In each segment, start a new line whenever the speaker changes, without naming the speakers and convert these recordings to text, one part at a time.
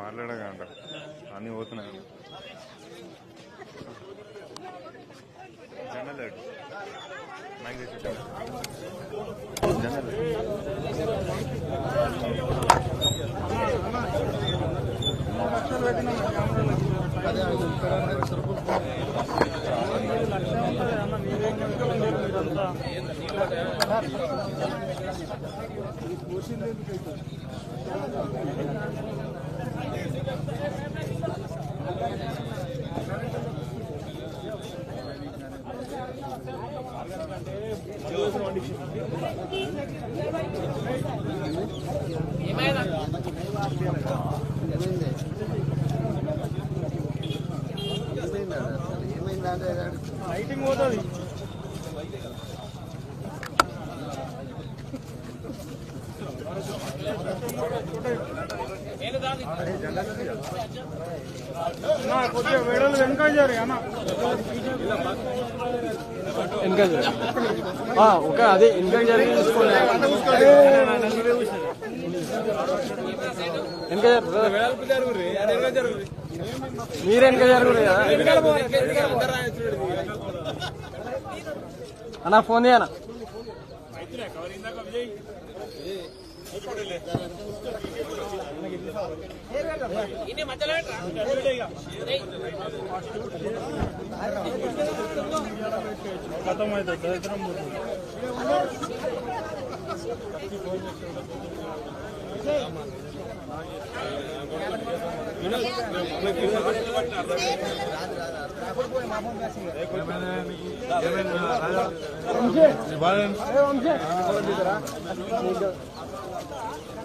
మాట్లాడగంట అన్ని పోతున్నాయి. జనరల్ ఎటు? మైక్ తెచ్చి జనరల్
లైటింగ్ పోతుంది. కొద్దిగా
ఒక అదే ఇంకా జరిగి చూసుకోండి మీరు వెనక జరుగురు అన్న ఫోన్ చేయనా?
ఖతం అవుతుంది దరిద్రం పోతుంది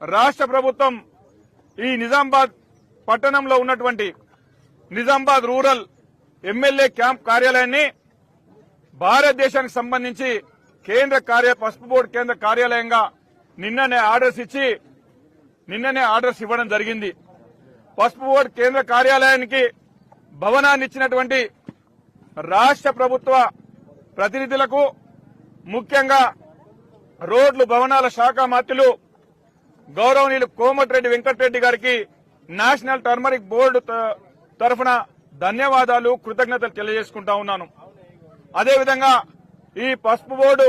రాష్ట్ర ప్రభుత్వం ఈ నిజామాబాద్ పట్టణంలో ఉన్నటువంటి నిజామాబాద్ రూరల్ ఎమ్మెల్యే క్యాంప్ కార్యాలయాన్ని భారతదేశానికి సంబంధించి కేంద్ర కార్య పసుపు బోర్డు కేంద్ర కార్యాలయంగా నిన్ననే ఆర్డర్స్ ఇచ్చి నిన్ననే ఆర్డర్స్ ఇవ్వడం జరిగింది. పసుపు బోర్డు కేంద్ర కార్యాలయానికి భవనాన్ని ఇచ్చినటువంటి రాష్ట్ర ప్రభుత్వ ప్రతినిధులకు ముఖ్యంగా రోడ్లు భవనాల శాఖ మంత్రులు గౌరవనీయులు కోమటిరెడ్డి వెంకటరెడ్డి గారికి నేషనల్ టర్మరిక్ బోర్డు త- తరఫున ధన్యవాదాలు కృతజ్ఞతలు తెలియజేసుకుంటా ఉన్నాను. అదేవిధంగా ఈ పసుపు బోర్డు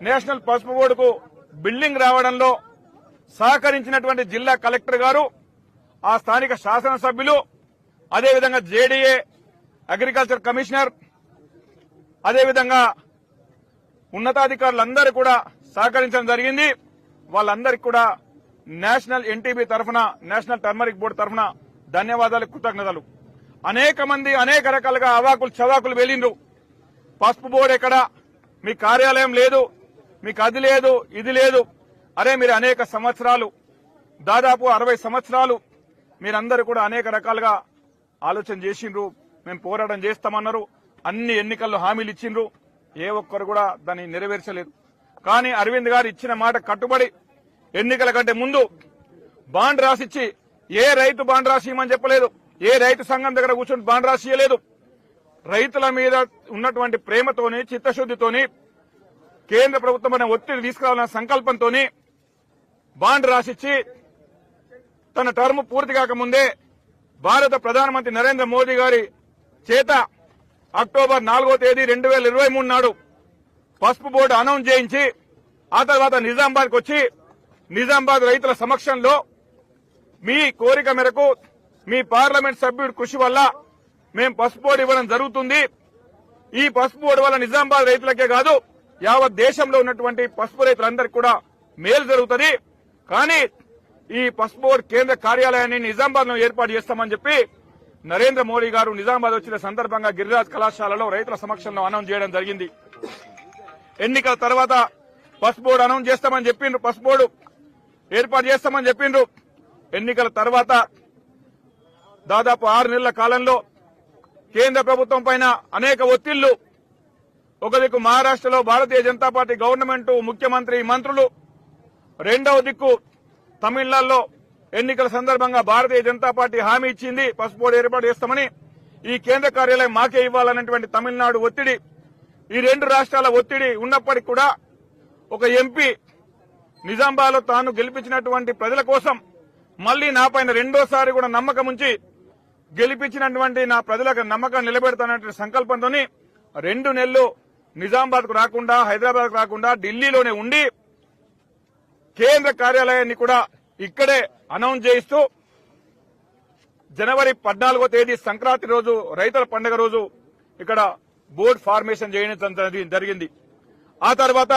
నేషనల్ పసుపు బోర్డుకు బిల్డింగ్ రావడంలో సహకరించినటువంటి జిల్లా కలెక్టర్ గారు ఆ స్థానిక శాసనసభ్యులు అదేవిధంగా జేడీఏ అగ్రికల్చర్ కమిషనర్ అదేవిధంగా ఉన్నతాధికారులందరూ కూడా సహకరించడం జరిగింది. వాళ్ళందరికీ కూడా నేషనల్ ఎన్టీబీ తరఫున నేషనల్ టర్మరిక్ బోర్డు తరఫున ధన్యవాదాలు కృతజ్ఞతలు. అనేక మంది అనేక రకాలుగా అవాకులు చవాకులు వెళ్ళిండ్రు. పసుపు బోర్డు ఎక్కడ? మీ కార్యాలయం లేదు. మీకు అది లేదు ఇది లేదు. అరే మీరు అనేక సంవత్సరాలు దాదాపు అరవై సంవత్సరాలు మీరందరూ కూడా అనేక రకాలుగా ఆలోచన చేసిండ్రు. మేము పోరాటం చేస్తామన్నారు. అన్ని ఎన్నికల్లో హామీలు ఇచ్చిండ్రు. ఏ ఒక్కరు కూడా దాన్ని నెరవేర్చలేదు. కానీ అరవింద్ గారు ఇచ్చిన మాట కట్టుబడి ఎన్నికల కంటే ముందు బాండ్ రాసిచ్చి ఏ రైతు బాండ్ రాసి ఇవ్వమని చెప్పలేదు. ఏ రైతు సంఘం దగ్గర కూర్చొని బాండ్ రాసియలేదు రైతుల మీద ఉన్నటువంటి ప్రేమతోని చిత్తశుద్దితోని కేంద్ర ప్రభుత్వం అనే ఒత్తిడి తీసుకురావాలన్న సంకల్పంతోని బాండ్ రాసిచ్చి తన టర్మ్ పూర్తి కాకముందే భారత ప్రధానమంత్రి నరేంద్ర మోదీ గారి చేత అక్టోబర్ నాలుగో తేదీ రెండు వేల ఇరవై మూడు నాడు పసుపు బోర్డు అనౌన్స్ చేయించి ఆ తర్వాత నిజామాబాద్కి వచ్చి నిజామాబాద్ రైతుల సమక్షంలో మీ కోరిక మేరకు మీ పార్లమెంట్ సభ్యుడి కృషి వల్ల మేము పసుపు బోర్డు ఇవ్వడం జరుగుతుంది. ఈ పసుపు బోర్డు వల్ల నిజామాబాద్ రైతులకే కాదు యావత్ దేశంలో ఉన్నటువంటి పసుపు రైతులందరికీ కూడా మేలు జరుగుతుంది. కానీ ఈ పసుపు బోర్డు కేంద్ర కార్యాలయాన్ని నిజామాబాద్లో ఏర్పాటు చేస్తామని చెప్పి నరేంద్ర మోడీ గారు నిజామాబాద్ వచ్చిన సందర్భంగా గిరిరాజ్ కళాశాలలో రైతుల సమక్షంలో అనౌన్స్ చేయడం జరిగింది. ఎన్నికల తర్వాత పసుపు బోర్డు అనౌన్స్ చేస్తామని చెప్పిండ్రు పసుపు బోర్డు ఏర్పాటు చేస్తామని చెప్పిండ్రు. ఎన్నికల తర్వాత దాదాపు ఆరు నెలల కాలంలో కేంద్ర ప్రభుత్వం పైన అనేక ఒత్తిళ్ళు ఒక దిక్కు మహారాష్ట్రలో భారతీయ జనతా పార్టీ గవర్నమెంట్ ముఖ్యమంత్రి మంత్రులు రెండవ దిక్కు తమిళనాడులో ఎన్నికల సందర్భంగా భారతీయ జనతా పార్టీ హామీ ఇచ్చింది. పసుపు బోర్డు ఏర్పాటు చేస్తామని ఈ కేంద్ర కార్యాలయం మాకే ఇవ్వాలన్నటువంటి తమిళనాడు ఒత్తిడి ఈ రెండు రాష్ట్రాల ఒత్తిడి ఉన్నప్పటికీ కూడా ఒక ఎంపీ నిజామాబాద్లో తాను గెలిపించినటువంటి ప్రజల కోసం మళ్ళీ నాపైన రెండోసారి కూడా నమ్మకం ఉంచి గెలిపించినటువంటి నా ప్రజలకు నమ్మకం నిలబెడతానటువంటి సంకల్పంతో రెండు నెలలు నిజామాబాద్కు రాకుండా హైదరాబాద్ రాకుండా ఢిల్లీలోనే ఉండి కేంద్ర కార్యాలయాన్ని కూడా ఇక్కడే అనౌన్స్ చేయిస్తూ జనవరి పద్నాలుగో తేదీ సంక్రాంతి రోజు రైతుల పండుగ రోజు ఇక్కడ బోర్డు ఫార్మేషన్ చేయడం జరిగింది. ఆ తర్వాత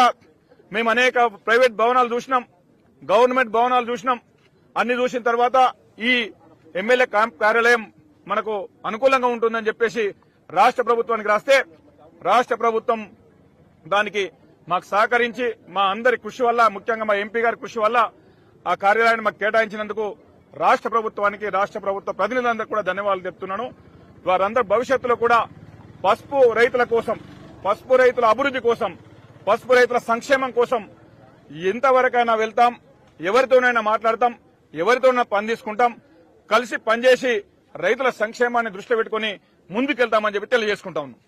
మేము అనేక ప్రైవేట్ భవనాలు చూసినాం గవర్నమెంట్ భవనాలు చూసినాం. అన్ని చూసిన తర్వాత ఈ ఎమ్మెల్యే క్యాంప్ కార్యాలయం మనకు అనుకూలంగా ఉంటుందని చెప్పేసి రాష్ట్ర ప్రభుత్వానికి రాస్తే రాష్ట్ర ప్రభుత్వం దానికి మాకు సహకరించి మా అందరి కృషి వల్ల ముఖ్యంగా మా ఎంపీ గారి కృషి వల్ల ఆ కార్యాలయాన్ని మాకు కేటాయించినందుకు రాష్ట్ర ప్రభుత్వానికి రాష్ట్ర ప్రభుత్వ ప్రతినిధులందరూ కూడా ధన్యవాదాలు చెప్తున్నాను. వారందరూ భవిష్యత్తులో కూడా పసుపు రైతుల కోసం పసుపు రైతుల అభివృద్ధి కోసం పసుపు రైతుల సంక్షేమం కోసం ఎంతవరకైనా వెళ్తాం ఎవరితోనైనా మాట్లాడతాం ఎవరితోనైనా పని తీసుకుంటాం కలిసి పనిచేసి రైతుల సంక్షేమాన్ని దృష్టిలో పెట్టుకుని ముందుకెళ్తామని చెప్పి తెలియజేసుకుంటా ఉన్నాం.